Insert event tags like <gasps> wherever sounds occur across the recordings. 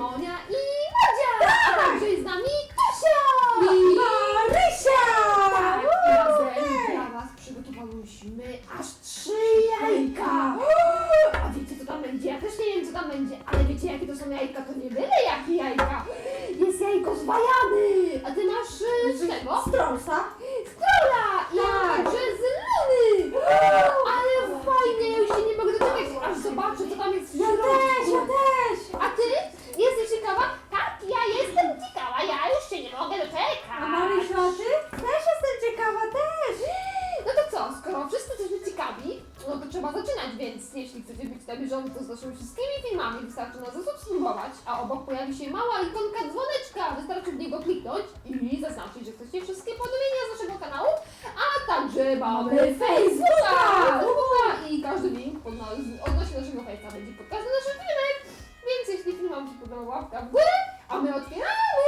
Monia i Madzia! Skoro wszyscy jesteśmy ciekawi, no to trzeba zaczynać, więc jeśli chcecie być na bieżąco z naszymi wszystkimi filmami, wystarczy nas zasubskrybować, a obok pojawi się mała ikonka dzwoneczka, wystarczy w niego kliknąć i zaznaczyć, że chcecie wszystkie powiadomienia z naszego kanału, a także mamy Facebooka! Facebooka! I każdy link pod, odnośnie naszego Facebooka będzie pod każdym naszym filmem, więc jeśli film Wam się podobał, łapka w górę, a my otwieramy!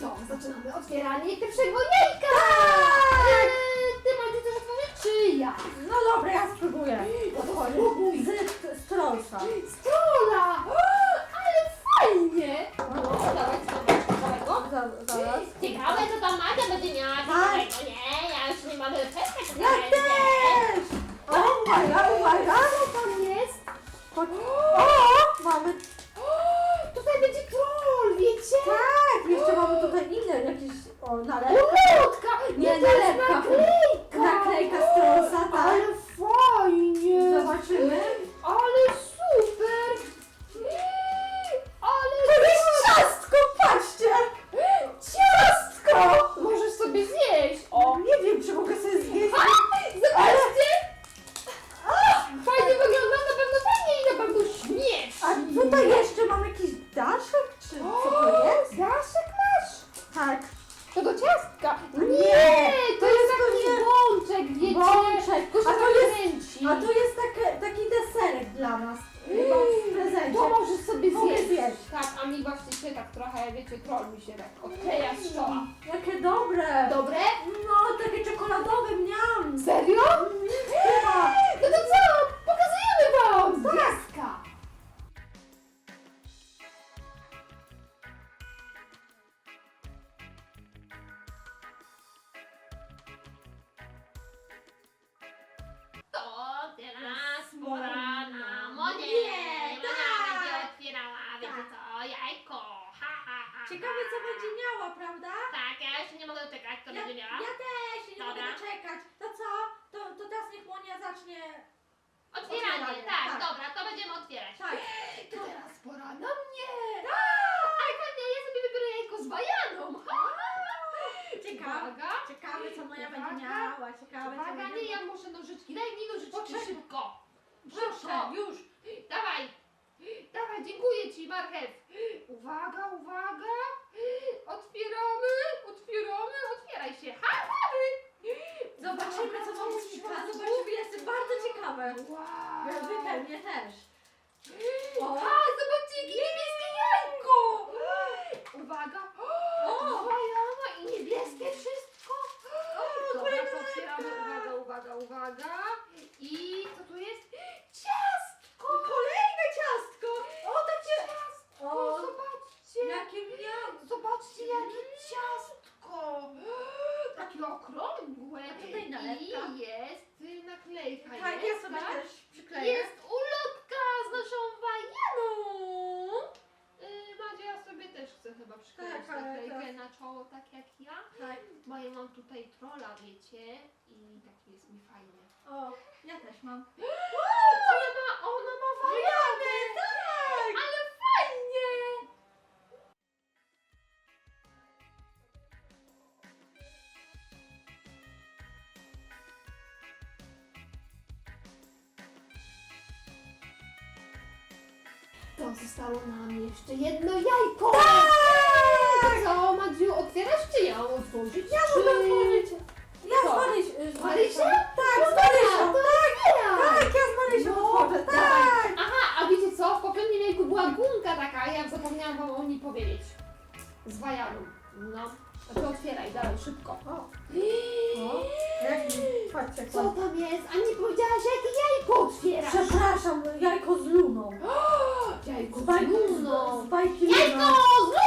To zaczynamy otwieranie pierwszego jajka! Tak! Eee, Ty Madziu chcesz otworzyć czy ja? No dobra, ja spróbuję. No to chodź. Próbuj. Z Strąsa. Strola! Ale fajnie! No, dawaj, dawaj, dawaj go. Za- Zaraz. Ciekawe co tam Madzia będzie miała Tak. ciekawego, nie? Ja już nie doczekać, co Ja też. O, uwaga, uwaga. Co tam jest? Chodź. O, mamy. Tutaj będzie troll, wiecie? Tak, jeszcze mamy tutaj inne jakieś. O. Ulotka! Nie, to jest nalepka. Będziemy otwierać. Tak. <gasps> To teraz pora na mnie! A fajnie, ja sobie wybiorę jajko z bajaną! <laughs> Ciekawe. Uwaga! Ciekawe, co Moja Uwaga. będzie miała. Ciekawe, co Uwaga, będzie nie, ja muszę nożyczki, daj mi nożyczki Poczekaj. szybko! Proszę, Szybko! już. Dawaj! Dawaj, dziękuję Ci, marchew! Uwaga, uwaga! Otwieramy, otwieramy, otwieraj się! Ha, mamy! Zobaczymy, co Uwaga, mam jest w śpiewa. środku? Zobaczymy, jestem bardzo ciekawe. Wow! Wy pewnie też. O. A, zobaczcie, jakie niebieskie jajko! Uwaga! O. Bajana i niebieskie wszystko! O, Dobra, kolejna to otwieramy. nalepka. Uwaga, uwaga, uwaga! I co tu jest? Ciastko! Kolejne ciastko. O, takie. Ciastko, O. zobaczcie! Jakie miał. Zobaczcie, jakie ciastko! Takie okrągłe. A tutaj nalepka. I jest y, naklejka. Tak, jest, ja sobie tak? też przykleję. Jest ulotka z naszą! Yy, Madzia, ja sobie też chcę chyba przykleić Tak, ale naklejkę to- na czoło, tak jak ja. Tak. Bo ja mam tutaj trolla, wiecie, i tak jest mi fajnie. O, ja też mam. Zostało nam jeszcze jedno jajko! Tak! Co, Madziu, otwierasz czy ja mam otworzyć? Ja czy... mogę otworzyć. Ja Co? z Marysią. Z Marysią? Tak, z Marysią. Tak, tak, ja z Marysią No, otworzę. Tak. Aha, a wiecie co? W poprzednim jajku była gumka taka, ja zapomniałam wam o niej powiedzieć. Z wajaną. No. A ty otwieraj, dalej, szybko. O, o. Jak patrzcie, Co tam jest? A nie powiedziałaś, jakie jajko otwierasz? Przepraszam, jajko z luną. <gasps> <gasps> Jajko, Spike, Spike, Spike, Spike, Spike, Spike,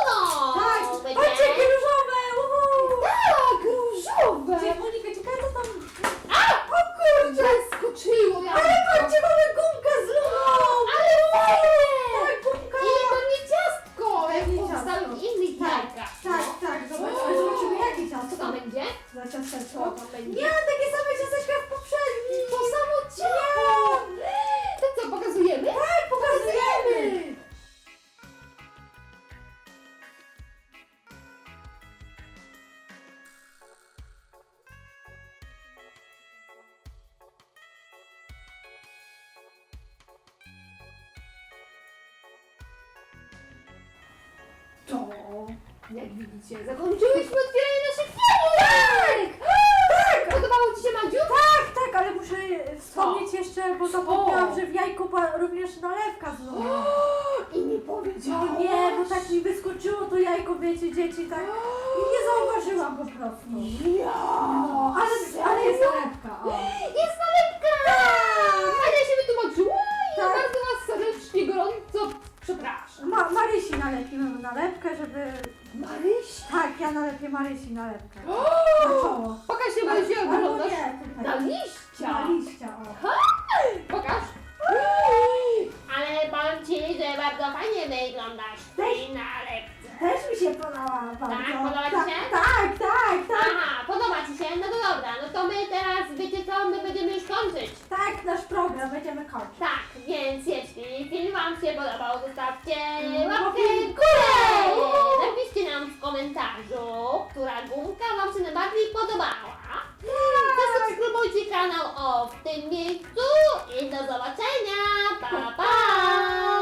To, jak widzicie, zakończyłyśmy otwieranie naszych figurek! Tak! Podobało Ci się, Madziu? Tak, tak, ale muszę wspomnieć jeszcze, bo zapomniałam, że w jajku była również nalewka zrobiona. <gasps> I nie No powiedziałam. nie, bo tak mi wyskoczyło to jajko, wiecie, dzieci, tak i nie zauważyłam po prostu. Ja! No, ale, ale jest nalewka, o. Jest nalepka! Ale ja się wytłumaczyła i ja Tak. bardzo Was serdecznie gorąco przepraszam. Ma, Marysi nalepimy nalepkę, żeby... Maryś? Tak, nalepię Marysi nalepkę. Na czoło. Pokaż się, Maryś, jak Albo wyglądasz. nie, Na liścia. Na liścia, która gumka Wam się najbardziej podobała. Tak. Zasubskrybujcie kanał o w tym miejscu i do zobaczenia. Pa, pa!